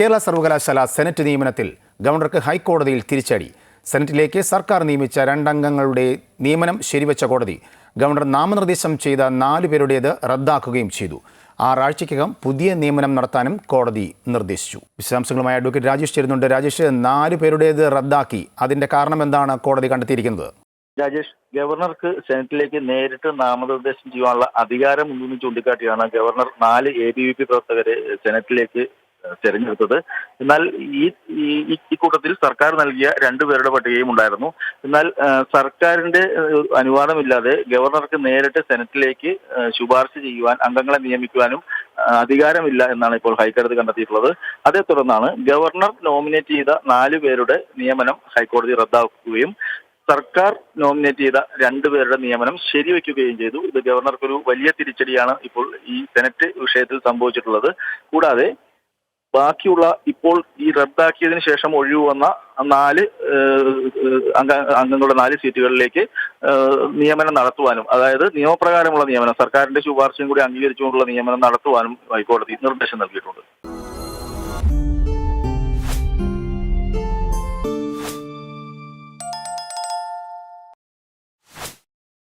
കേരള സർവകലാശാല സെനറ്റ് നിയമനത്തിൽ ഗവർണർക്ക് ഹൈക്കോടതിയിൽ തിരിച്ചടി. സെനറ്റിലേക്ക് സർക്കാർ നിയമിച്ച രണ്ടംഗങ്ങളുടെ നിയമനം ശരിവച്ച കോടതി ഗവർണർ നാമനിർദ്ദേശം ചെയ്ത നാലു പേരുടേത് റദ്ദാക്കുകയും ചെയ്തു. ആറാഴ്ചയ്ക്കകം പുതിയ നിയമനം നടത്താനും കോടതി നിർദ്ദേശിച്ചു. വിശദാംശങ്ങളുമായി അഡ്വക്കേറ്റ് രാജേഷ് ചേരുന്നുണ്ട്. രാജേഷ് നാലു പേരുടേത് റദ്ദാക്കി. അതിന്റെ കാരണം എന്താണ് കോടതി കണ്ടെത്തിയിരിക്കുന്നത്? രാജേഷ് ഗവർണർക്ക് സെനറ്റിലേക്ക് നേരിട്ട് നാമനിർദ്ദേശം ചെയ്യാനുള്ള അധികാരം ഉണ്ടെന്ന് ചൂണ്ടിക്കാട്ടിയാണ് ഗവർണർ നാല് എ ബി വി പി പ്രവർത്തകരെ സെനറ്റിലേക്ക് തെരഞ്ഞെടുത്തത്. എന്നാൽ ഈ ഈ- കൂട്ടത്തിൽ സർക്കാർ നൽകിയ രണ്ടുപേരുടെ പട്ടികയും ഉണ്ടായിരുന്നു. എന്നാൽ സർക്കാരിന്റെ അനുവാദമില്ലാതെ ഗവർണർക്ക് നേരിട്ട് സെനറ്റിലേക്ക് ശുപാർശ ചെയ്യുവാൻ അംഗങ്ങളെ നിയമിക്കുവാനും അധികാരമില്ല എന്നാണ് ഇപ്പോൾ ഹൈക്കോടതി കണ്ടെത്തിയിട്ടുള്ളത്. അതേ തുടർന്നാണ് ഗവർണർ നോമിനേറ്റ് ചെയ്ത നാലു പേരുടെ നിയമനം ഹൈക്കോടതി റദ്ദാക്കുകയും സർക്കാർ നോമിനേറ്റ് ചെയ്ത രണ്ടുപേരുടെ നിയമനം ശരിവെക്കുകയും ചെയ്തു. ഇത് ഗവർണർക്കൊരു വലിയ തിരിച്ചടിയാണ് ഇപ്പോൾ ഈ സെനറ്റ് വിഷയത്തിൽ സംഭവിച്ചിട്ടുള്ളത്. കൂടാതെ ബാക്കിയുള്ള ഇപ്പോൾ ഈ റദ്ദാക്കിയതിനു ശേഷം ഒഴിവ് വന്ന നാല് അംഗങ്ങളുടെ നാല് സീറ്റുകളിലേക്ക് നിയമനം നടത്തുവാനും അതായത് നിയമപ്രകാരമുള്ള നിയമനം സർക്കാരിന്റെ ശുപാർശയും കൂടി അംഗീകരിച്ചുകൊണ്ടുള്ള നിയമനം നടത്തുവാനും ഹൈക്കോടതി നിർദ്ദേശം നൽകിയിട്ടുണ്ട്.